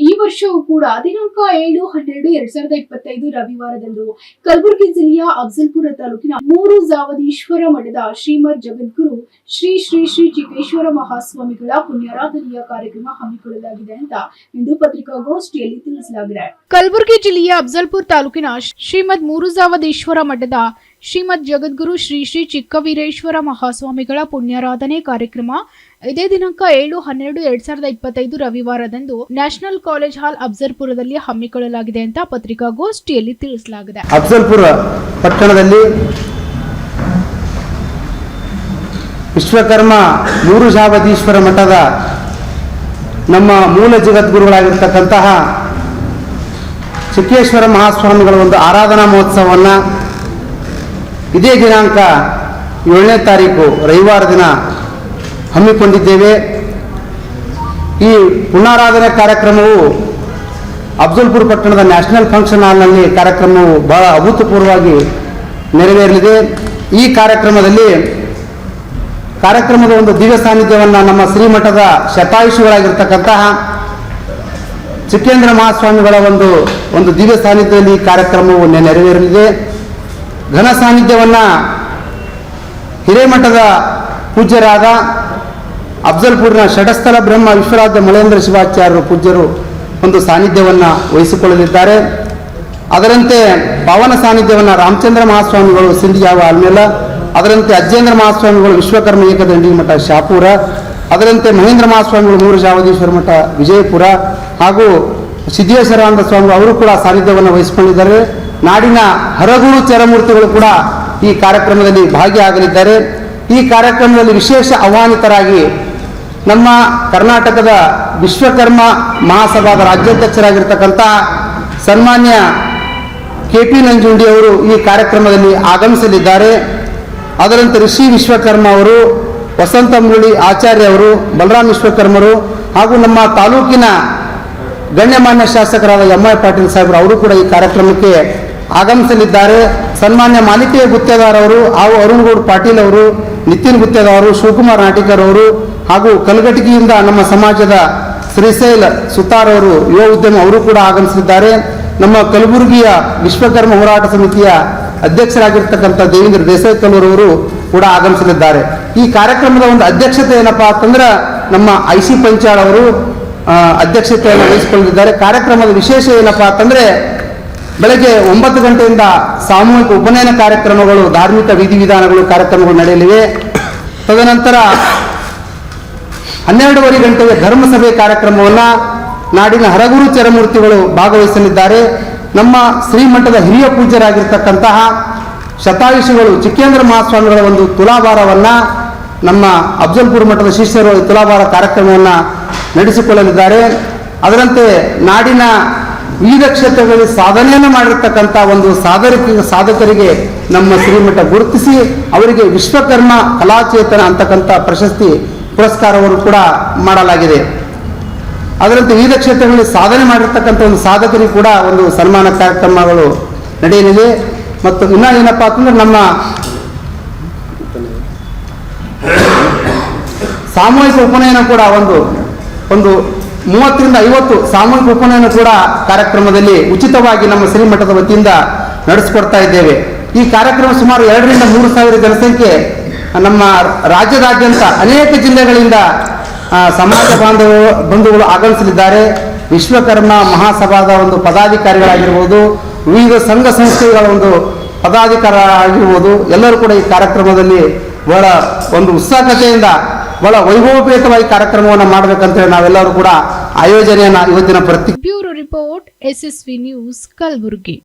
ಈ ವರ್ಷವೂ ಕೂಡ ದಿನಾಂಕ ಏಳು, ಹನ್ನೆರಡು, ಎರಡ್ ಸಾವಿರದ ಇಪ್ಪತ್ತೈದು ರವಿವಾರದಂದು ಕಲಬುರಗಿ ಜಿಲ್ಲೆಯ ಅಫ್ಜಲ್ಪುರ ತಾಲೂಕಿನ ಮೂರು ಜಾವದೀಶ್ವರ ಮಠದ ಶ್ರೀಮದ್ ಜಗದ್ಗುರು ಶ್ರೀ ಶ್ರೀ ಶ್ರೀ ಚಿಕ್ಕೇಶ್ವರ ಮಹಾಸ್ವಾಮಿಗಳ ಪುಣ್ಯಾರಾಧನೆಯ ಕಾರ್ಯಕ್ರಮ ಹಮ್ಮಿಕೊಳ್ಳಲಾಗಿದೆ ಅಂತ ಇಂದು ಪತ್ರಿಕಾಗೋಷ್ಠಿಯಲ್ಲಿ ತಿಳಿಸಲಾಗಿದೆ. ಕಲಬುರಗಿ ಜಿಲ್ಲೆಯ ಅಫ್ಜಲ್ಪುರ ತಾಲೂಕಿನ ಶ್ರೀಮದ್ ಮೂರುಜಾವದೇಶ್ವರ ಮಠದ ಶ್ರೀಮದ್ ಜಗದ್ಗುರು ಶ್ರೀ ಶ್ರೀ ಚಿಕ್ಕವೀರೇಶ್ವರ ಮಹಾಸ್ವಾಮಿಗಳ ಪುಣ್ಯಾರಾಧನೆ ಕಾರ್ಯಕ್ರಮ. ಇದೇ ದಿನಾಂಕ ಏಳು ಹನ್ನೆರಡು ಎರಡ್ ಸಾವಿರದ ಇಪ್ಪತ್ತೈದು ರವಿವಾರದಂದು ನ್ಯಾಷನಲ್ ಕಾಲೇಜ್ ಹಾಲ್ ಅಫ್ಜಲ್ಪುರದಲ್ಲಿ ಹಮ್ಮಿಕೊಳ್ಳಲಾಗಿದೆ ಅಂತ ಪತ್ರಿಕಾಗೋಷ್ಠಿಯಲ್ಲಿ ತಿಳಿಸಲಾಗಿದೆ. ಅಫ್ಜಲ್ಪುರ ಪಟ್ಟಣದಲ್ಲಿ ವಿಶ್ವಕರ್ಮ ಮೂರು ಜಾವದೀಶ್ವರ ಮಠದ ನಮ್ಮ ಮೂಲ ಜಗದ್ಗುರುಗಳಾಗಿರ್ತಕ್ಕಂತಹ ಚಿಕ್ಕೇಶ್ವರ ಮಹಾಸ್ವಾಮಿಗಳ ಒಂದು ಆರಾಧನಾ ಮಹೋತ್ಸವವನ್ನು ಇದೇ ದಿನಾಂಕ ಏಳನೇ ತಾರೀಕು ರವಿವಾರ ದಿನ ಹಮ್ಮಿಕೊಂಡಿದ್ದೇವೆ. ಈ ಪುನಾರಾಧನೆ ಕಾರ್ಯಕ್ರಮವು ಅಫ್ಜಲ್ಪುರ ಪಟ್ಟಣದ ನ್ಯಾಷನಲ್ ಫಂಕ್ಷನ್ ಹಾಲ್ನಲ್ಲಿ ಕಾರ್ಯಕ್ರಮವು ಬಹಳ ಅಭೂತಪೂರ್ವವಾಗಿ ನೆರವೇರಲಿದೆ. ಈ ಕಾರ್ಯಕ್ರಮದಲ್ಲಿ ಕಾರ್ಯಕ್ರಮದ ಒಂದು ದಿವ್ಯ ಸಾನ್ನಿಧ್ಯವನ್ನು ನಮ್ಮ ಶ್ರೀಮಠದ ಶತಾಯುಷಿಗಳಾಗಿರ್ತಕ್ಕಂತಹ ಚಿಕ್ಕೇಂದ್ರ ಮಹಾಸ್ವಾಮಿಗಳ ಒಂದು ಒಂದು ದಿವ್ಯ ಸಾನ್ನಿಧ್ಯದಲ್ಲಿ ಈ ಕಾರ್ಯಕ್ರಮವು ನೆರವೇರಲಿದೆ. ಘನ ಸಾನ್ನಿಧ್ಯವನ್ನು ಹಿರೇಮಠದ ಪೂಜ್ಯರಾದ ಅಫ್ಜಲ್ಪುರ್ನ ಷಟಸ್ಥಲ ಬ್ರಹ್ಮ ವಿಶ್ವರಾಧ್ಯ ಮಲೇಂದ್ರ ಶಿವಾಚಾರ್ಯರು ಪೂಜ್ಯರು ಒಂದು ಸಾನ್ನಿಧ್ಯವನ್ನು ವಹಿಸಿಕೊಳ್ಳಲಿದ್ದಾರೆ. ಅದರಂತೆ ಪವನ ಸಾನ್ನಿಧ್ಯವನ್ನು ರಾಮಚಂದ್ರ ಮಹಾಸ್ವಾಮಿಗಳು, ಸಿಂಧಿಯಾವ ಆಲ್ಮೇಲ, ಅದರಂತೆ ಅಜ್ಜೇಂದ್ರ ಮಹಾಸ್ವಾಮಿಗಳು, ವಿಶ್ವಕರ್ಮ ಏಕದಂಡಿ ಮಠ ಶಾಪುರ, ಅದರಂತೆ ಮಹೇಂದ್ರ ಮಹಾಸ್ವಾಮಿಗಳು, ಮೂರು ಜಾವದೇಶ್ವರ ಮಠ ವಿಜಯಪುರ ಹಾಗೂ ಸಿದ್ದೇಶ್ವರಾನಂದ ಸ್ವಾಮಿ ಅವರು ಕೂಡ ಸಾನ್ನಿಧ್ಯವನ್ನು ವಹಿಸಿಕೊಂಡಿದ್ದಾರೆ. ನಾಡಿನ ಹರಗುರು ಚರಮೂರ್ತಿಗಳು ಕೂಡ ಈ ಕಾರ್ಯಕ್ರಮದಲ್ಲಿ ಭಾಗಿಯಾಗಲಿದ್ದಾರೆ. ಈ ಕಾರ್ಯಕ್ರಮದಲ್ಲಿ ವಿಶೇಷ ಆಹ್ವಾನಿತರಾಗಿ ನಮ್ಮ ಕರ್ನಾಟಕದ ವಿಶ್ವಕರ್ಮ ಮಹಾಸಭಾದ ರಾಜ್ಯಾಧ್ಯಕ್ಷರಾಗಿರ್ತಕ್ಕಂಥ ಸನ್ಮಾನ್ಯ ಕೆ ಪಿ ನಂಜುಂಡಿ ಅವರು ಈ ಕಾರ್ಯಕ್ರಮದಲ್ಲಿ ಆಗಮಿಸಲಿದ್ದಾರೆ. ಅದರಂತೆ ಋಷಿ ವಿಶ್ವಕರ್ಮ ಅವರು, ವಸಂತ ಮುರಳಿ ಆಚಾರ್ಯ ಅವರು, ಬಲರಾಮ್ ವಿಶ್ವಕರ್ಮರು ಹಾಗೂ ನಮ್ಮ ತಾಲೂಕಿನ ಗಣ್ಯಮಾನ್ಯ ಶಾಸಕರಾದ ಎಂ ಐ ಪಾಟೀಲ್ ಸಾಹೇಬರು ಅವರು ಕೂಡ ಈ ಕಾರ್ಯಕ್ರಮಕ್ಕೆ ಆಗಮಿಸಲಿದ್ದಾರೆ. ಸನ್ಮಾನ್ಯ ಮಾಲಿಕೆಯ ಗುತ್ತೇದಾರ್ ಅವರು ಹಾಗೂ ಅರುಣ್ಗೌಡ್ ಪಾಟೀಲ್ ಅವರು, ನಿತಿನ್ ಗುತ್ತೇದಾರ್ ಅವರು, ಶಿವಕುಮಾರ್ ನಾಟಿಕರ್ ಅವರು ಹಾಗೂ ಕಲಘಟಗಿಯಿಂದ ನಮ್ಮ ಸಮಾಜದ ಶ್ರೀಶೈಲ್ ಸುತಾರ್ ಅವರು, ಯುವ ಉದ್ಯಮ ಅವರು ಕೂಡ ಆಗಮಿಸಿದ್ದಾರೆ ನಮ್ಮ ಕಲಬುರಗಿಯ ವಿಶ್ವಕರ್ಮ ಹೋರಾಟ ಸಮಿತಿಯ ಅಧ್ಯಕ್ಷರಾಗಿರ್ತಕ್ಕಂಥ ದೇವೇಂದ್ರ ದೇಸಾಯಿ ಕಲ್ಲೂರ್ ಅವರು ಕೂಡ ಆಗಮಿಸಲಿದ್ದಾರೆ. ಈ ಕಾರ್ಯಕ್ರಮದ ಒಂದು ಅಧ್ಯಕ್ಷತೆ ಏನಪ್ಪಾ ಅಂತಂದ್ರೆ ನಮ್ಮ ಐ ಸಿ ಪಂಚಾಳ್ ಅವರು ಅಧ್ಯಕ್ಷತೆಯನ್ನು ವಹಿಸಿಕೊಂಡಿದ್ದಾರೆ. ಕಾರ್ಯಕ್ರಮದ ವಿಶೇಷ ಏನಪ್ಪಾ ಅಂತಂದ್ರೆ ಬೆಳಗ್ಗೆ ಒಂಬತ್ತು ಗಂಟೆಯಿಂದ ಸಾಮೂಹಿಕ ಉಪನಯನ ಕಾರ್ಯಕ್ರಮಗಳು, ಧಾರ್ಮಿಕ ವಿಧಿವಿಧಾನಗಳು ಕಾರ್ಯಕ್ರಮಗಳು ನಡೆಯಲಿವೆ. ತದನಂತರ ಹನ್ನೆರಡೂವರೆ ಗಂಟೆಗೆ ಧರ್ಮಸಭೆ ಕಾರ್ಯಕ್ರಮವನ್ನು ನಾಡಿನ ಹರಗುರು ಚರಮೂರ್ತಿಗಳು ಭಾಗವಹಿಸಲಿದ್ದಾರೆ. ನಮ್ಮ ಶ್ರೀಮಠದ ಹಿರಿಯ ಪೂಜ್ಯರಾಗಿರ್ತಕ್ಕಂತಹ ಶತಾಯುಷಿಗಳು ಚಿಕ್ಕೇಂದ್ರ ಮಹಾಸ್ವಾಮಿಗಳ ಒಂದು ತುಲಾಭಾರವನ್ನು, ನಮ್ಮ ಅಫ್ಜಲ್ಪುರ ಮಠದ ಶಿಷ್ಯರು ತುಲಾಭಾರ ಕಾರ್ಯಕ್ರಮವನ್ನು ನಡೆಸಿಕೊಳ್ಳಲಿದ್ದಾರೆ. ಅದರಂತೆ ನಾಡಿನ ವಿವಿಧ ಕ್ಷೇತ್ರಗಳಲ್ಲಿ ಸಾಧನೆಯನ್ನು ಮಾಡಿರ್ತಕ್ಕಂಥ ಒಂದು ಸಾಧಕ ಸಾಧಕರಿಗೆ ನಮ್ಮ ಶ್ರೀಮಠ ಗುರುತಿಸಿ ಅವರಿಗೆ ವಿಶ್ವಕರ್ಮ ಕಲಾಚೇತನ ಅಂತಕ್ಕಂಥ ಪ್ರಶಸ್ತಿ ಪುರಸ್ಕಾರವನ್ನು ಕೂಡ ಮಾಡಲಾಗಿದೆ. ಅದರಂತೆ ವಿವಿಧ ಕ್ಷೇತ್ರಗಳಲ್ಲಿ ಸಾಧನೆ ಮಾಡಿರ್ತಕ್ಕಂಥ ಒಂದು ಸಾಧಕರಿಗೆ ಕೂಡ ಒಂದು ಸನ್ಮಾನ ಕಾರ್ಯಕ್ರಮಗಳು ನಡೆಯಲಿದೆ. ಮತ್ತು ಇನ್ನೂ ಏನಪ್ಪಾ ಅಂತಂದ್ರೆ ನಮ್ಮ ಸಾಮೂಹಿಕ ಉಪನಯನ ಕೂಡ ಒಂದು ಒಂದು ಮೂವತ್ತರಿಂದ ಐವತ್ತು ಸಾಮೂಹಿಕ ಉಪನಯನ ಕೂಡ ಕಾರ್ಯಕ್ರಮದಲ್ಲಿ ಉಚಿತವಾಗಿ ನಮ್ಮ ಶ್ರೀಮಠದ ವತಿಯಿಂದ ನಡೆಸಿಕೊಡ್ತಾ ಇದ್ದೇವೆ. ಈ ಕಾರ್ಯಕ್ರಮ ಸುಮಾರು ಎರಡರಿಂದ ಮೂರು ಸಾವಿರ ಜನಸಂಖ್ಯೆ ನಮ್ಮ ರಾಜ್ಯದಾದ್ಯಂತ ಅನೇಕ ಜಿಲ್ಲೆಗಳಿಂದ ಸಮಾಜ ಬಾಂಧವ ಬಂಧುಗಳು ಆಗಮಿಸಲಿದ್ದಾರೆ. ವಿಶ್ವಕರ್ಮ ಮಹಾಸಭಾದ ಒಂದು ಪದಾಧಿಕಾರಿಗಳಾಗಿರ್ಬೋದು, ವಿವಿಧ ಸಂಘ ಸಂಸ್ಥೆಗಳ ಒಂದು ಪದಾಧಿಕಾರ ಆಗಿರ್ಬೋದು ಎಲ್ಲರೂ ಕೂಡ ಈ ಕಾರ್ಯಕ್ರಮದಲ್ಲಿ ಬಹಳ ಒಂದು ಉತ್ಸಾಹತೆಯಿಂದ ಬಹಳ ವೈಭವಪೇತವಾಗಿ ಕಾರ್ಯಕ್ರಮವನ್ನು ಮಾಡಬೇಕಂತೇಳಿ ನಾವೆಲ್ಲರೂ ಕೂಡ ಆಯೋಜನೆಯನ್ನು ಇವತ್ತಿನ ಪ್ರತಿ bureau report SSV news Kalaburagi.